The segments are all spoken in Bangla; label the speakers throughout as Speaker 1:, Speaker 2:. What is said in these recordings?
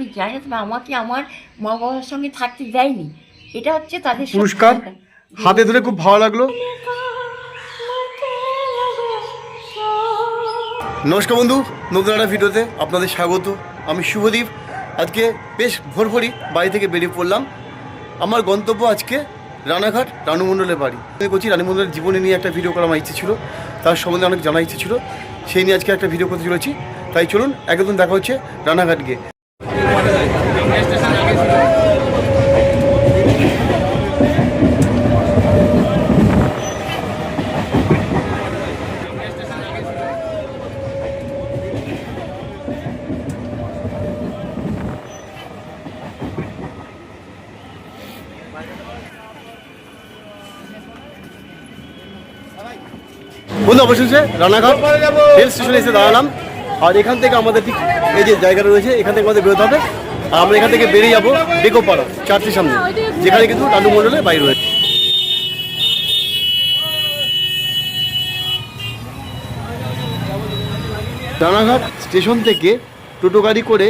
Speaker 1: আমি জানি না আমাকে আমার মা বাবার সঙ্গে থাকতে দেয়নি। এটা হচ্ছে তাদের
Speaker 2: পুরস্কার? হাতে ধরে খুব ভালো লাগল। নমস্কার বন্ধু নতুন একটা ভিডিওতে আপনাদের স্বাগত। আমি শুভদীপ। আজকে বেশ ভোর ভোরই বাড়ি থেকে বেরিয়ে পড়লাম। আমার গন্তব্য আজকে রানাঘাট রানু মণ্ডলের বাড়ি। আমি করছি রানু মণ্ডলের জীবনে নিয়ে একটা ভিডিও করার আমার ইচ্ছে ছিল। তার সম্বন্ধে অনেক জানার ইচ্ছে ছিল। সেই নিয়ে আজকে একটা ভিডিও করতে চলেছি। তাই চলুন একদম দেখা হচ্ছে রানাঘাট গিয়ে। বন্ধু অবশেষে রানাঘাট রেল স্টেশনে এসে দাঁড়ালাম। আর এখান থেকে আমাদের ঠিক এই যে জায়গাটা রয়েছে, এখান থেকে আমাদের বেরোতে হবে। আর আমরা এখান থেকে বেরিয়ে যাব বেকোপাড়া চারটির সামনে, যেখানে কিন্তু রানু মণ্ডলের বাড়ি রয়েছে। রানাঘাট স্টেশন থেকে টোটো গাড়ি করে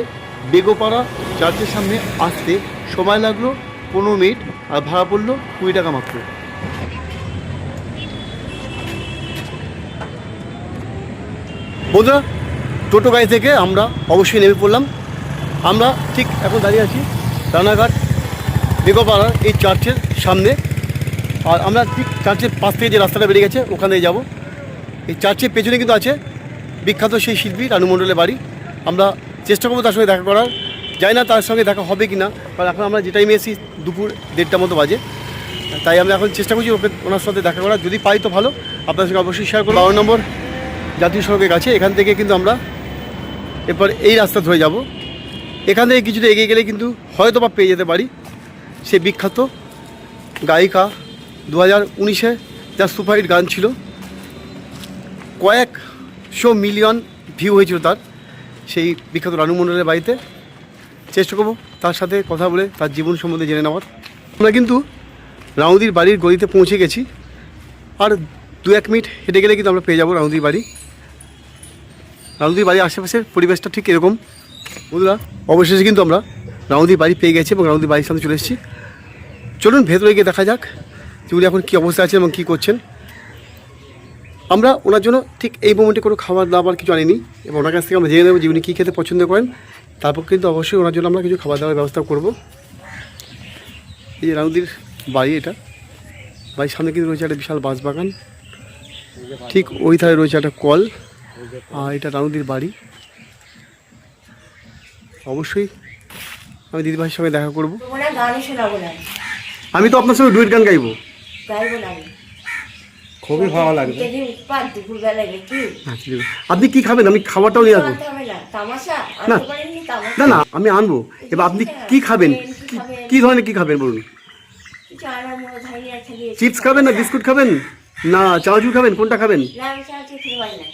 Speaker 2: বেগোপাড়া চার্চের সামনে আসতে সময় লাগল পনেরো মিনিট আর ভাড়া পড়ল কুড়ি টাকা মাত্র। বন্ধুরা টোটো গাড়ি থেকে আমরা অবশ্যই নেমে পড়লাম। আমরা ঠিক এখন দাঁড়িয়ে আছি রানাঘাট বেগোপাড়ার এই চার্চের সামনে। আর আমরা ঠিক চার্চের পাশ থেকে যে রাস্তাটা বেরিয়ে গেছে ওখানে যাব। এই চার্চের পেছনে কিন্তু আছে বিখ্যাত সেই শিল্পী রানু মণ্ডলের বাড়ি। আমরা চেষ্টা করব তার সঙ্গে দেখা করার। জানি না তার সঙ্গে দেখা হবে কি না কারণ এখন আমরা যে টাইমে এসেছি, দুপুর দেড়টা মতো বাজে। তাই আমরা এখন চেষ্টা করছি ওকে, ওনার সাথে দেখা করার। যদি পাই তো ভালো আপনার সঙ্গে অবশ্যই শেয়ার করব। বারো নম্বর জাতীয় সড়কের কাছে, এখান থেকে কিন্তু আমরা এরপর এই রাস্তা ধরে যাব। এখান থেকে কিছুটা এগিয়ে গেলে কিন্তু হয়তো বা পেয়ে যেতে পারি। সে বিখ্যাত গায়িকা দু হাজার উনিশে যার সুপারহিট গান ছিল। কয়েকশো মিলিয়ন ভিউ হয়েছিল তার। সেই বিখ্যাত রানু মণ্ডলের বাড়িতে। চেষ্টা করব তার সাথে কথা বলে তার জীবন সম্বন্ধে জেনে নেওয়ার। আমরা কিন্তু রাউদির বাড়ির গলিতে পৌঁছে গেছি। আর দু এক মিনিট হেঁটে গেলে কিন্তু আমরা পেয়ে যাব রাউদির বাড়ি। রাউদির বাড়ির আশেপাশের পরিবেশটা ঠিক এরকম। বন্ধুরা, অবশেষে কিন্তু আমরা রাউদির বাড়ি পেয়ে গেছি এবং রাউদির বাড়ির সামনে চলে এসেছি। চলুন ভেতরে গিয়ে দেখা যাক যে উনি এখন কী অবস্থা আছেন এবং কী করছেন। আমরা ওনার জন্য ঠিক এই মোমেন্টে কোনো খাবার দাবার কিছু আনিনি এবং ওনার কাছ থেকে আমরা জেনে নেব যে উনি কী খেতে পছন্দ করেন। তারপর কিন্তু অবশ্যই ওনার জন্য আমরা কিছু খাবার দাবার ব্যবস্থা করব। এই যে রাউদির বাড়ি এটা। বাড়ির সামনে কিন্তু রয়েছে একটা বিশাল বাঁশ বাগান ঠিক ওই ধারে রয়েছে একটা কল। আর এটা রানুদির বাড়ি। অবশ্যই আমি দিদিভাইয়ের সঙ্গে দেখা করব।
Speaker 1: তোমরা গানই শোনাবো না।
Speaker 2: আমি তো আপনার সঙ্গে ডুয়েট গান গাইবো।
Speaker 3: খুবই ভালো লাগবে।
Speaker 2: আছে। আপনি কি খাবেন? আমি খাবারটাও নিয়ে আসব।
Speaker 1: না
Speaker 2: না। না না আমি আনব। এবার আপনি কি খাবেন? কি- কি ধরনের কি খাবেন বলুন। চিপস খাবেন না বিস্কুট খাবেন? না চানাচুর খাবেন? কোনটা খাবেন।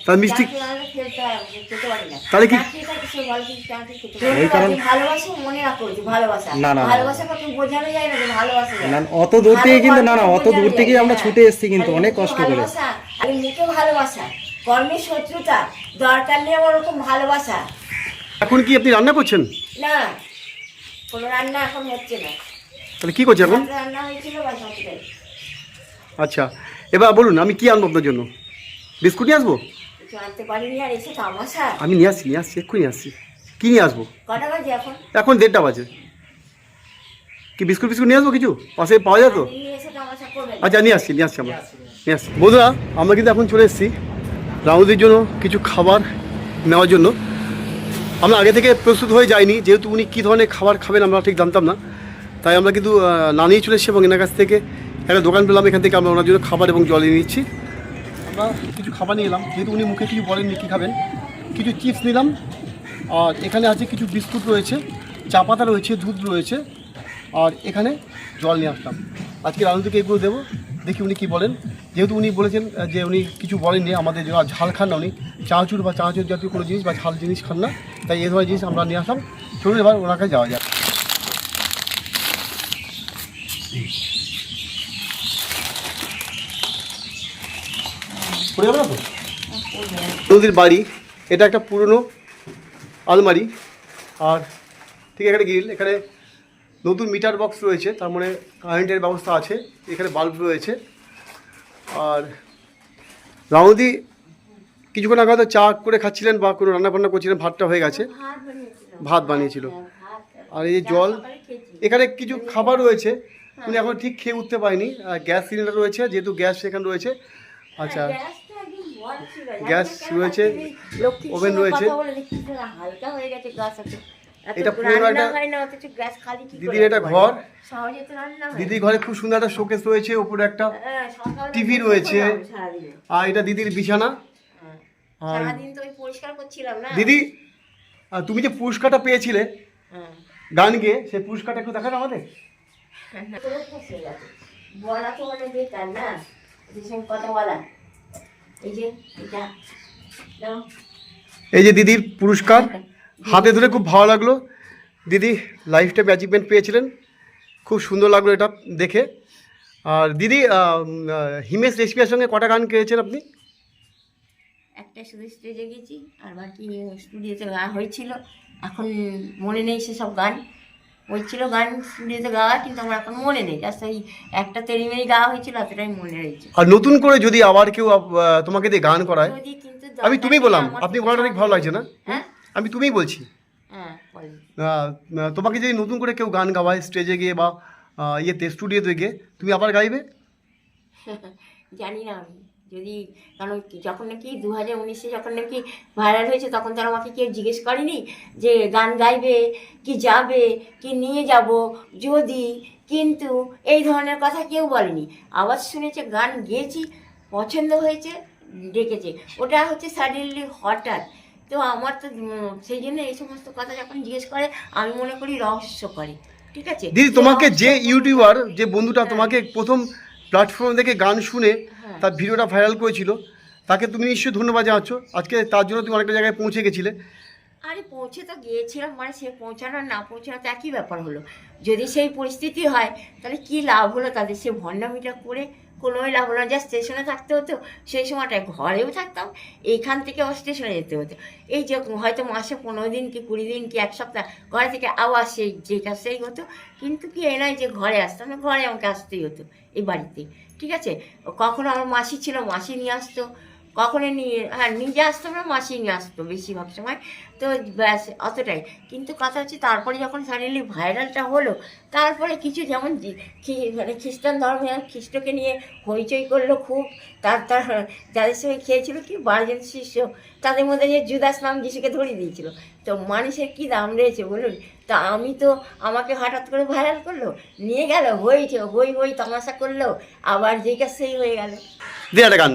Speaker 2: তার মিষ্টি-। তাহলে কি-
Speaker 1: না।
Speaker 3: অত দূর থেকে কিন্তু না না অত দূর
Speaker 1: যায়,
Speaker 3: আমরা। ছুটে এসেছি কিন্তু অনেক কষ্ট করে।
Speaker 1: ভালোবাসা, ভালোবাসা। শত্রুতা দরকার নেই আমার ওরকম ভালোবাসা।
Speaker 2: এখন কি আপনি রান্না করছেন?
Speaker 1: না কোনো রান্না এখন হচ্ছে না।
Speaker 2: তাহলে কি করছেন এখন?
Speaker 1: রান্না হয়েছিল
Speaker 2: আচ্ছা এবার বলুন আমি কি আনব আপনার জন্য? বিস্কুট নিয়ে আসব? আমি নিয়ে আসছি নিয়ে আসছি এক্ষুনি আসছি। কী নিয়ে আসব?
Speaker 1: এখন?
Speaker 2: দেড়টা বাজে। কি বিস্কুট বিস্কুট নিয়ে আসব কিছু? পাশে পাওয়া যায় তো?
Speaker 1: আপনি নিয়ে এসে তামাশা করবেন
Speaker 2: আচ্ছা নিয়ে আসছি নিয়ে আসছি আমরা। নিয়ে আসছি। বন্ধুরা আমরা কিন্তু এখন চলে এসেছি রাউদির জন্য কিছু খাবার নেওয়ার জন্য। আমরা আগে থেকে প্রস্তুত হয়ে যাইনি যেহেতু উনি কী ধরনের খাবার খাবেন আমরা ঠিক জানতাম না। তাই আমরা কিন্তু না নিয়ে চলে এসেছি এবং এনার কাছ থেকে একটা দোকান পেলাম, এখান থেকে আমরা ওনার জন্য খাবার এবং জল নিয়ে নিচ্ছি। আমরা কিছু খাবার নিয়ে এলাম, যেহেতু উনি মুখে কিছু বলেননি কী খাবেন, কিছু চিপস নিলাম, আর এখানে আছে কিছু বিস্কুট রয়েছে, চা পাতা রয়েছে, দুধ রয়েছে, আর এখানে জল নিয়ে আসলাম। আজকে রানুদিকে এগুলো দেবো, দেখি উনি কী বলেন। যেহেতু উনি বলেছেন যে উনি কিছু বলেননি, আমাদের ঝাল খান না উনি চাঁচুর বা চাঁচুর জাতীয় কোনো জিনিস বা ঝাল জিনিস খান না, তাই এই ধরনের জিনিস আমরা নিয়ে আসলাম। চলুন এবার ওনার কাছে যাওয়া যাক। পড়ে যাবে না তো? নদীর বাড়ি। এটা একটা পুরনো আলমারি। আর ঠিক এখানে গ্রিল। এখানে নতুন মিটার বক্স রয়েছে। তার মানে কারেন্টের ব্যবস্থা আছে। এখানে বাল্ব রয়েছে। আর রাউদি কিছুক্ষণ আগে হয়তো চা করে খাচ্ছিলেন বা কোনো রান্না বান্না করছিলেন ভাতটা হয়ে গেছে।
Speaker 1: ভাত
Speaker 2: বানিয়েছিল।
Speaker 1: হ্যাঁ,
Speaker 2: আর এই যে জল এখানে কিছু খাবার রয়েছে। উনি এখন ঠিক খেয়ে উঠতে পারেনি। আর গ্যাস সিলিন্ডার রয়েছে যেহেতু গ্যাস এখানে রয়েছে। আচ্ছা। গ্যাস রয়েছে, ওভেন রয়েছে।
Speaker 1: হালকা হয়ে গেছে গ্যাস আছে
Speaker 2: এটা দিদির এটা ঘর। দিদির ঘরে খুব সুন্দর একটা শোকেস রয়েছে উপরে একটা
Speaker 1: হ্যাঁ, বসে
Speaker 2: রয়েছে। আর এটা দিদির বিছানা
Speaker 1: হ্যাঁ।
Speaker 2: আর দিদি তুমি যে পুরস্কারটা পেয়েছিলে
Speaker 1: হ্যাঁ।
Speaker 2: গান গেয়ে সেই পুরস্কারটা একটু দেখান আমাদের।
Speaker 1: বলা তো অনেক বেকার না কথা বলা এই যে
Speaker 2: এই যে দিদির পুরস্কার। হাতে ধরে খুব ভালো লাগল। দিদি লাইফ টাইম অ্যাচিভমেন্ট পেয়েছিলেন। খুব সুন্দর লাগল এটা দেখে। আর দিদি হিমেশ রেসিপিয়ার সঙ্গে কটা গান গেয়েছেন আপনি?
Speaker 1: একটা শুধু স্টেজে গেছি আর বাকি স্টুডিওতে গান হয়েছিল। এখন মনে নেই সেসব গান। হয়েছিল গান স্টুডিওতে গাওয়া কিন্তু আমার এখন মনে নেই। জাস্ট ওই একটা তেরিমেরি গাওয়া হয়েছিল এতটাই মনে রয়েছে।
Speaker 2: আর নতুন করে যদি আবার কেউ তোমাকে দিয়ে গান করায়
Speaker 1: যদি কিন্তু
Speaker 2: আমি তুমি বললাম
Speaker 1: আমার
Speaker 2: আপনি গলাটা অনেক ভালো লাগছে না?
Speaker 1: হ্যাঁ?
Speaker 2: আমি তুমিই বলছি।
Speaker 1: হ্যাঁ বলেন।
Speaker 2: আহ, আহ, তোমাকে যদি নতুন করে কেউ গান গাওয়ায় স্টেজে গিয়ে বা আহ, ইয়েতে স্টুডিওতে গিয়ে তুমি আবার গাইবে?
Speaker 1: জানি না আমি। যদি কারণ যখন নাকি দু হাজার উনিশে যখন নাকি ভাইরাল হয়েছে তখন তো আর আমাকে কেউ জিজ্ঞেস করেনি যে গান গাইবে কি যাবে কি নিয়ে যাব যদি কিন্তু এই ধরনের কথা কেউ বলেনি। আওয়াজ শুনেছে গান গেয়েছি পছন্দ হয়েছে ডেকেছে। ওটা হচ্ছে সাডেনলি হঠাৎ। তো আমার তো সেই জন্য এই সমস্ত কথা যখন জিজ্ঞেস করে আমি মনে করি রহস্য করে। ঠিক আছে?
Speaker 2: দিদি তোমাকে যে ইউটিউবার যে বন্ধুটা তোমাকে প্রথম প্ল্যাটফর্ম থেকে গান শুনে
Speaker 1: হ্যাঁ।
Speaker 2: তার ভিডিওটা ভাইরাল করেছিল। তাকে তুমি নিশ্চয়ই ধন্যবাদ জানাচ্ছ। আজকে তার জন্য তুমি অনেকটা জায়গায় পৌঁছে গেছিলে।
Speaker 1: আরে পৌঁছে তো গিয়েছিলাম মানে সে পৌঁছানো না পৌঁছানো তো একই ব্যাপার হলো। যদি সেই পরিস্থিতি হয় তাহলে কি লাভ হলো তাদের সে ভণ্ডামিটা করে? কোনোই লাভ যা স্টেশনে থাকতে হতো, সেই সময়টায় ঘরেও থাকতাম, এইখান থেকে আবার স্টেশনে যেতে হতো। এই যে হয়তো মাসে পনেরো দিন কি কুড়ি দিন কি এক সপ্তাহ ঘরে থেকে আবার সেই যে সেই হতো। কিন্তু কি এ নয় যে ঘরে আসতাম ঘরে আমাকে আসতেই হতো এই বাড়িতে। ঠিক আছে? কখনো আমার মাসি ছিল, মাসি নিয়ে আসতো। কখনো নিয়ে হ্যাঁ নিজে আসতো না মাসি নিয়ে আসতো বেশিরভাগ সময়। তো ব্যাস, অতটাই। কিন্তু কথা হচ্ছে তারপরে যখন সাডেনলি ভাইরালটা হলো, তারপরে কিছু যেমন মানে খ্রিস্টান ধর্মে খ্রিস্টকে নিয়ে হইচই করল খুব। তার তার যাদের সঙ্গে খেয়েছিল কি, বারজন শিষ্য, তাদের মধ্যে যে জুদাস নাম যিশুকে ধরিয়ে দিয়েছিল। তো মানুষের কি দাম রয়েছে বলুন? তা আমি তো আমাকে হঠাৎ করে ভাইরাল করল, নিয়ে গেল হয়েছে হই হই, তামাশা করল, আবার যেই কাজ সেই হয়ে গেল।
Speaker 2: দিয়ে একটা গান।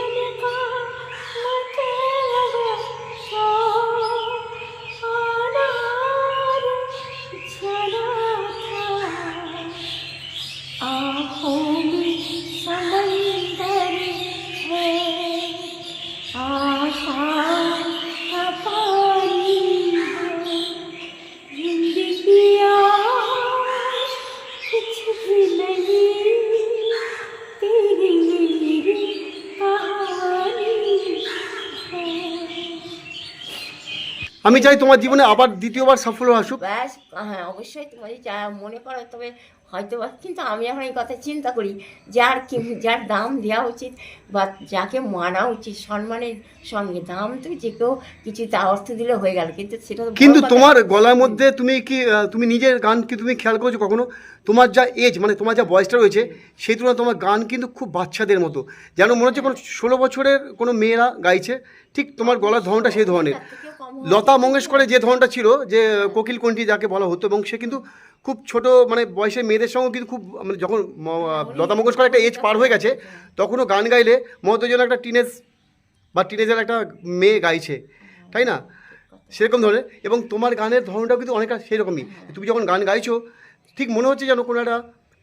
Speaker 2: চাই তোমার জীবনে আবার দ্বিতীয়বার সাফল্য আসুক।
Speaker 1: ব্যাস হ্যাঁ অবশ্যই তুমি যা মনে করো তবে হয়তো বা কিন্তু আমি এখন এই কথা চিন্তা করি যার কি যার দাম দেওয়া উচিত বা যাকে মানা উচিত সম্মানের সঙ্গে দাম তো যে কেউ কিছু তা অর্থ দিলে হয়ে গেল কিন্তু সেটা
Speaker 2: কিন্তু তোমার গলার মধ্যে তুমি কি তুমি নিজের গান কি তুমি খেয়াল করেছ কখনো? তোমার যা এজ মানে তোমার যা বয়সটা রয়েছে সেই তুলনায় তোমার গান কিন্তু খুব বাচ্চাদের মতো। যেন মনে হচ্ছে কোনো ষোলো বছরের কোনো মেয়েরা গাইছে ঠিক তোমার গলার ধরনটা সেই ধরনের। লতা মঙ্গেশকরের যে ধরনটা ছিল, যে কোকিল কণ্ঠী যাকে বলা হতো, এবং সে কিন্তু খুব ছোট মানে বয়সের মেয়েদের সঙ্গে কিন্তু খুব মানে যখন লতা মঙ্গেশকর একটা এজ পার হয়ে গেছে, তখনও গান গাইলে মতো যেন একটা টিনেজ বা টিনেজের একটা মেয়ে গাইছে, তাই না? সেরকম ধরনের, এবং তোমার গানের ধরনটাও কিন্তু অনেকটা সেরকমই তুমি যখন গান গাইছো, ঠিক মনে হচ্ছে যেন কোনো একটা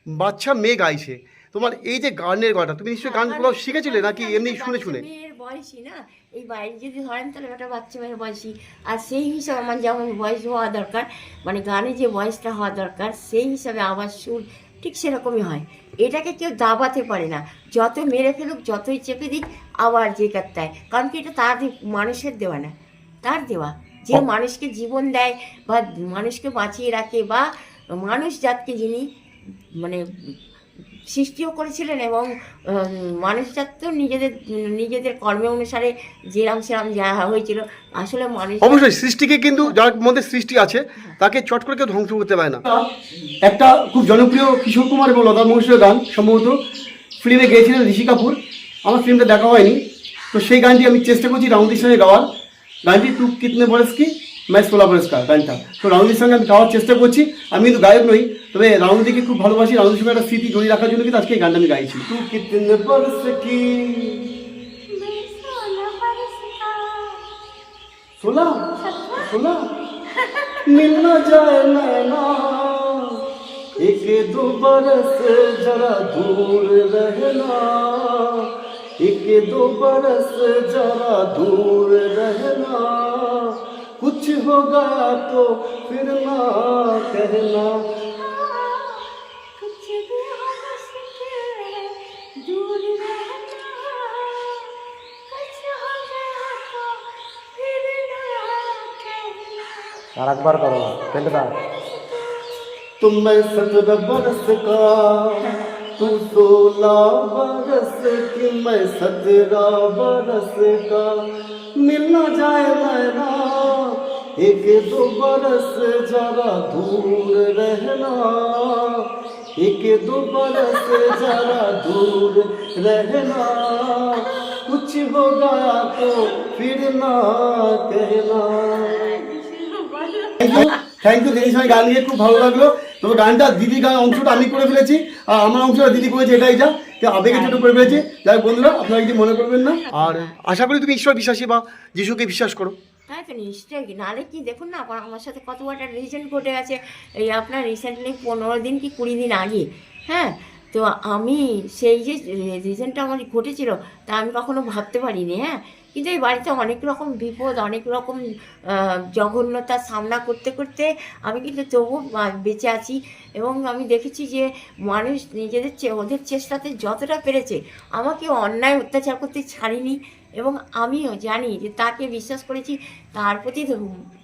Speaker 2: বাচ্চা মেয়ে গাইছে। তোমার এই যে গানের গলাটা তুমি নিশ্চয়ই গান কোথাও শিখেছিলে নাকি এমনি শুনে শুনে?
Speaker 1: মেয়ের বয়সী না? এই বাইরে যদি ধরেন তাহলে একটা বাচ্চা মেয়ের বয়সী আর সেই হিসাবে আমার যেমন বয়স হওয়া দরকার মানে গানে যে বয়সটা হওয়া দরকার সেই হিসাবে আওয়াজ সুর ঠিক সেরকমই হয়। এটাকে কেউ দাবাতে পারে না। যত মেরে ফেলুক যতই চেপে দিক আবার যে কাত্তায়। কারণ কি এটা তার মানুষের দেওয়া না। তার দেওয়া। যে মানুষকে জীবন দেয় বা মানুষকে বাঁচিয়ে রাখে বা মানুষ জাতকে যিনি মানে সৃষ্টিও করেছিলেন এবং উম, মানুষ জাত তো নিজেদের নিজেদের কর্ম অনুসারে যেরাম সেরাম যা হয়েছিল আসলে মানুষ
Speaker 2: অবশ্যই সৃষ্টিকে কিন্তু যার মধ্যে সৃষ্টি আছে তাকে চট করে কেউ ধ্বংস করতে পারে না। একটা খুব জনপ্রিয় কিশোর কুমার এবং লতা মঙ্গেশকরের গান সম্ভবত ফিল্মে গিয়েছিলেন ঋষি কাপুর। আমার ফিল্মটা দেখা হয়নি। তো সেই গানটি আমি চেষ্টা করছি সঙ্গে গাওয়ার। গানটি টু কিতনে বরস কি? ম্যাচ ষোলা বরসকার গানটা তো রাউন্ডির সঙ্গে আমি গাওয়ার চেষ্টা করছি আমি কিন্তু গায়ক নই তবে রাউন্ডিকে খুব ভালোবাসি রাউন্ডির সঙ্গে একটা স্মৃতি জড়িয়ে রাখার জন্য কিন্তু আজকে এই গানটা আমি গাইছি টু কিতনে বরস কি सोलह सोलह मिलना जाए नैना एक दो बरस जरा दूर रहना एक दो बरस जरा दूर रहना कुछ हो गया तो फिर ना कहना
Speaker 1: कुछ भी हो सके दूर रहना कुछ हो गया तो फिर ना कहना
Speaker 3: আর একবার করো পেন্টে দাও
Speaker 2: तुम मैं सत्रह बरस का तू सोलह बरस की मैं सत्रह बरस का मिलना जाए मैना एक दो बरस जरा दूर रहना एक दो बरस जरा दूर रहना कुछ हो गया तो फिर ना कहना থ্যাংক ইউ থ্যাংক ইউ দিদির সঙ্গে গান নিয়ে খুব ভালো লাগলো তবে গানটা দিদি গান অংশটা আমি করে ফেলেছি আর আমার অংশটা দিদি করেছে এটাই যা তো আবেগের জন্য করে ফেলেছি যাই হোক বন্ধুরা আপনারা কিছু মনে করবেন না আর আশা করি তুমি ঈশ্বর বিশ্বাসী বা যিশুকে বিশ্বাস করো
Speaker 1: তাই তো নিশ্চয়ই কি? নাহলে কি, দেখুন না, আমার সাথে কত একটা রিসেন্ট ঘটে গেছে এই আপনার রিসেন্টলি পনেরো দিন কি কুড়ি দিন আগে হ্যাঁ? তো আমি সেই যে রিসেন্টটা আমার ঘটেছিল, তা আমি কখনো ভাবতে পারিনি হ্যাঁ? কিন্তু এই বাড়িতে অনেক রকম বিপদ, অনেক রকম জঘন্যতার সামনা করতে করতে আমি কিন্তু তবু বা- বেঁচে আছি। এবং আমি দেখেছি যে মানুষ নিজেদের ওদের চেষ্টাতে যতটা পেরেছে, আমাকে অন্যায় অত্যাচার করতে ছাড়িনি। এবং আমিও জানি যে তাকে বিশ্বাস করেছি তার প্রতি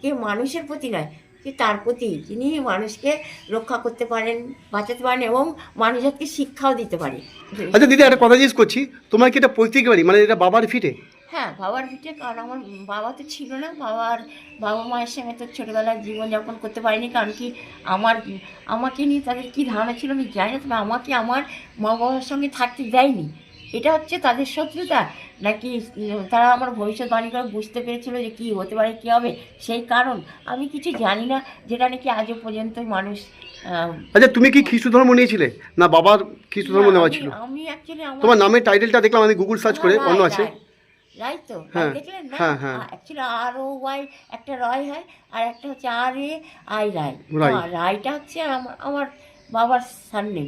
Speaker 1: কে মানুষের প্রতি নয় যে তার প্রতি যিনি মানুষকে রক্ষা করতে পারেন বাঁচাতে পারেন এবং মানুষকে শিক্ষাও দিতে পারে।
Speaker 2: আচ্ছা দিদি একটা কথা জিজ্ঞেস করছি তোমার কি এটা পৈতৃক বাড়ি? মানে এটা বাবার ফিটে?
Speaker 1: হ্যাঁ বাবার ভিটে কারণ আমার বাবা তো ছিল না বাবার বাবা মায়ের সঙ্গে তো ছোটোবেলার জীবনযাপন করতে পারিনি কারণ কি আমার আমাকে নিয়ে তাদের কী ধারণা ছিল আমি জানি না তবে আমাকে আমার মা বাবার সঙ্গে থাকতে দেয়নি। এটা হচ্ছে তাদের শত্রুতা। নাকি তারা আমার ভবিষ্যৎবাণী করে বুঝতে পেরেছিল যে কী হতে পারে কী হবে? সেই কারণ আমি কিছু জানি না যেটা নাকি আজও পর্যন্ত মানুষ
Speaker 2: আচ্ছা তুমি কি খ্রিস্ট ধর্ম নিয়েছিলে? না বাবার খ্রিস্ট ধর্ম নেওয়া ছিল।
Speaker 1: আমি অ্যাকচুয়ালি
Speaker 2: তোমার নামের টাইটেলটা দেখলাম আমি গুগল সার্চ করে
Speaker 1: হ্যাঁ,
Speaker 2: অন্য আছে।
Speaker 1: রায় তো?
Speaker 2: হ্যাঁ,
Speaker 1: দেখলেন না?
Speaker 2: হ্যাঁ, হ্যাঁ।
Speaker 1: অ্যাকচুয়ালি আর ও ওয়াই একটা রয় হয় আর একটা হচ্ছে আর এ আই রায়
Speaker 2: রায়।
Speaker 1: হ্যাঁ, রায়টা হচ্ছে আমার আমার বাবার সামনে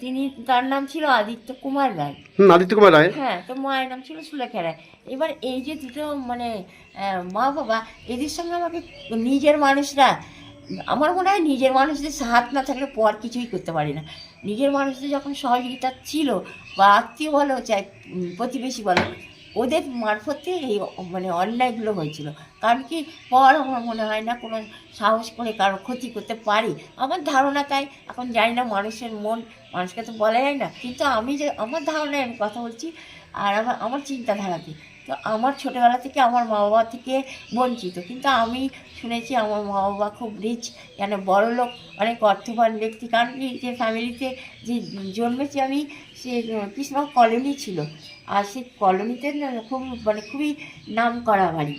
Speaker 1: তিনি তার নাম ছিল আদিত্য কুমার রায়।
Speaker 2: হুম আদিত্য কুমার রায়।
Speaker 1: হ্যাঁ তো মায়ের নাম ছিল সুলেখা রায়। এবার এই যে দুটো মানে মা বাবা এদের সঙ্গে আমাকে নিজের মানুষরা আমার মনে হয় নিজের মানুষদের হাত না থাকলে পর কিছুই করতে পারি না। নিজের মানুষদের যখন সহযোগিতা ছিল বা আত্মীয় বলো চাই প্রতিবেশী বলো ওদের মারফতে এই মানে অন্যায়গুলো হয়েছিল। কারণ কি, পর আমার মনে হয় না কোনো সাহস করে কারও ক্ষতি করতে পারি। আমার ধারণা তাই, এখন জানি না মানুষের মন, মানুষকে তো বলা যায় না। কিন্তু আমি যে, আমার ধারণায় আমি কথা বলছি, আর আমার আমার চিন্তাধারাতে তো আমার ছোটোবেলা থেকে আমার মা বাবা থেকে বঞ্চিত। কিন্তু আমি শুনেছি আমার মা বাবা খুব রিচ মানে বড় লোক, অনেক অর্থবান ব্যক্তি। কারণ যে ফ্যামিলিতে যে জন্মেছি আমি, সে কৃষ্ণনগর কলোনি ছিল। আর সেই কলোনিতে না খুব মানে খুবই নাম করা বাড়ি।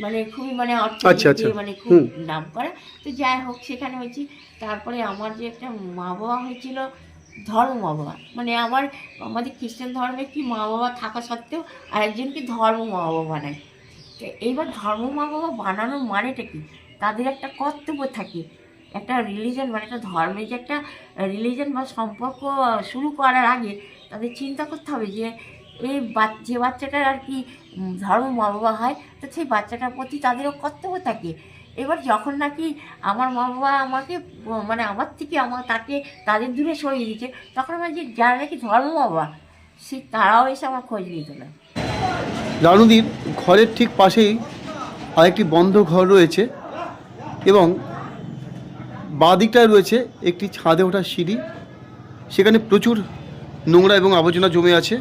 Speaker 1: মানে খুবই মানে অর্থ
Speaker 2: আচ্ছা, আচ্ছা।
Speaker 1: মানে খুব নাম করা তো যাই হোক সেখানে হয়েছি। তারপরে আমার যে একটা মা বাবা হয়েছিল ধর্ম বাবা। মানে আমার আমাদের খ্রিস্টান ধর্মে কি মা বাবা থাকা সত্ত্বেও আরেকজনকে ধর্ম মা বাবা বানায়। তো এইবার ধর্ম মা বাবা বানানোর মানেটা কি? তাদের একটা কর্তব্য থাকে। একটা রিলিজন মানে একটা ধর্মের যে একটা রিলিজন বা সম্পর্ক শুরু করার আগে তাদের চিন্তা করতে হবে যে এই যে বাচ্চাটার আর কি ধর্ম মা বাবা হয়, তো সেই বাচ্চাটার প্রতি তাদেরও কর্তব্য থাকে। এবার যখন নাকি আমার মা বাবা আমাকে মানে আমার থেকে আমার তাকে তাদের দূরে সরিয়ে দিচ্ছে তখন আমার যে যারা নাকি ধর্ম বাবা সে তারাও এসে আমার খোঁজ নিত না
Speaker 2: রানুদির ঘরের ঠিক পাশেই আরেকটি বন্ধ ঘর রয়েছে এবং বাঁ দিকটায় রয়েছে একটি ছাদে ওঠা সিঁড়ি। সেখানে প্রচুর নোংরা এবং আবর্জনা জমে আছে।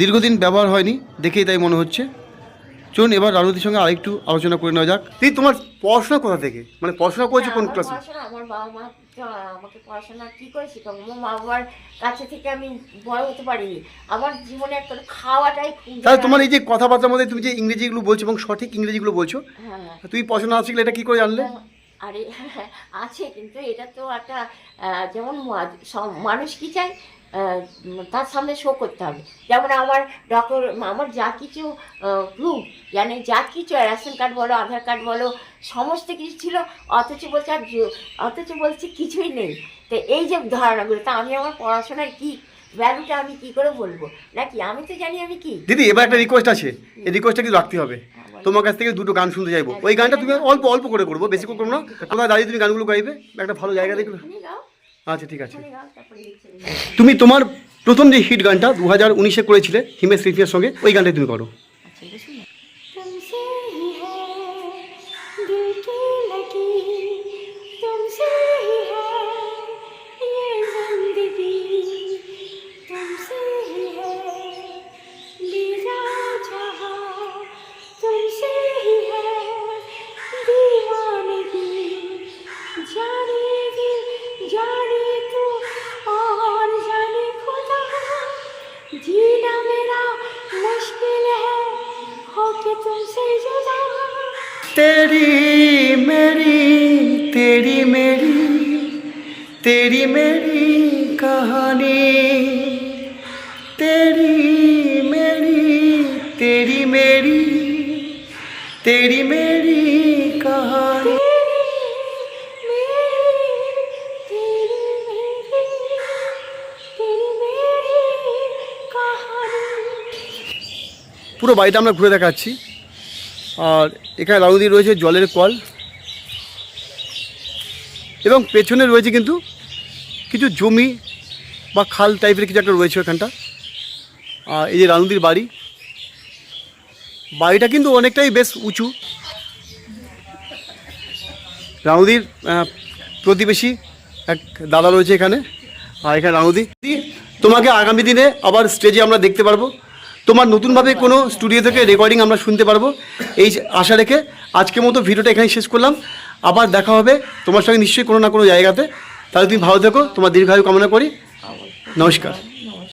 Speaker 2: দীর্ঘদিন ব্যবহার হয়নি দেখেই তাই মনে হচ্ছে। চলুন এবার রানুদির সঙ্গে আরেকটু আলোচনা করে নেওয়া যাক। তুই তোমার পড়াশোনা কোথা থেকে? মানে পড়াশোনা করেছ কোন ক্লাসে
Speaker 1: আমার বাবা মা আমাকে পড়াশোনা কি করে শেখাবো? আমার মা বাবার কাছে থেকে আমি বড় হতে পারিনি। আমার জীবনে একটা খাওয়াটাই
Speaker 2: তাহলে তোমার এই যে কথাবার্তার মধ্যে তুমি যে ইংরেজিগুলো বলছো এবং সঠিক ইংরেজিগুলো বলছো
Speaker 1: হ্যাঁ
Speaker 2: তুই পড়াশোনা না শিখলে এটা কী করে জানলে?
Speaker 1: আরে আছে কিন্তু এটা তো একটা যেমন মানুষ কি চায়? তার সামনে শো করতে হবে। যেমন আমার ডক্টর আমার যা কিছু প্রুফ মানে যা কিছু রেশন কার্ড বলো আধার কার্ড বলো সমস্ত কিছু ছিল অথচ বলছে আর অথচ বলছে কিছুই নেই। তো এই যে ধারণাগুলো তা আমি আমার পড়াশোনার কি ভ্যালুটা আমি কি করে বলব? নাকি আমি তো জানি আমি কি?
Speaker 2: দিদি এবার একটা রিকোয়েস্ট আছে। এই রিকোয়েস্টটা কিন্তু রাখতে হবে। তোমার কাছ থেকে দুটো গান শুনতে চাইব। ওই গানটা তুমি অল্প অল্প করে করব বেশি করে করব না। কোথায় দাঁড়িয়ে তুমি গানগুলো গাইবে একটা ভালো জায়গা দেখবে। আচ্ছা ঠিক আছে। তুমি তোমার প্রথম যে হিট গানটা দু হাজার উনিশে করেছিলে হিমেশ রিফিয়ার সঙ্গে ওই গানটাই তুমি করো तेरी मेरी तेरी मेरी तेरी मेरी कहानी तेरी मेरी तेरी मेरी तेरी मेरी कहानी
Speaker 4: तेरी मेरी तेरी मेरी कहानी
Speaker 2: পুরো বাড়িটা আমরা ঘুরে দেখাচ্ছি আর এখানে রাউদি রয়েছে জলের কল। এবং পেছনে রয়েছে কিন্তু কিছু জমি বা খাল টাইপের কিছু একটা রয়েছে ওখানটা। আর এই যে রানুদির বাড়ি। বাড়িটা কিন্তু অনেকটাই বেশ উঁচু। রানুদির আহ, প্রতিবেশী এক দাদা রয়েছে এখানে। আর এখানে রানুদি তোমাকে আগামী দিনে আবার স্টেজে আমরা দেখতে পারব। তোমার নতুনভাবে কোনো স্টুডিও থেকে রেকর্ডিং আমরা শুনতে পারব, এই আশা রেখে আজকের মতো ভিডিওটা এখানে শেষ করলাম। আবার দেখা হবে তোমার সঙ্গে নিশ্চয়ই কোনো না কোনো জায়গাতে। তাহলে তুমি ভালো থেকো, তোমার দীর্ঘায়ু কামনা করি। নমস্কার।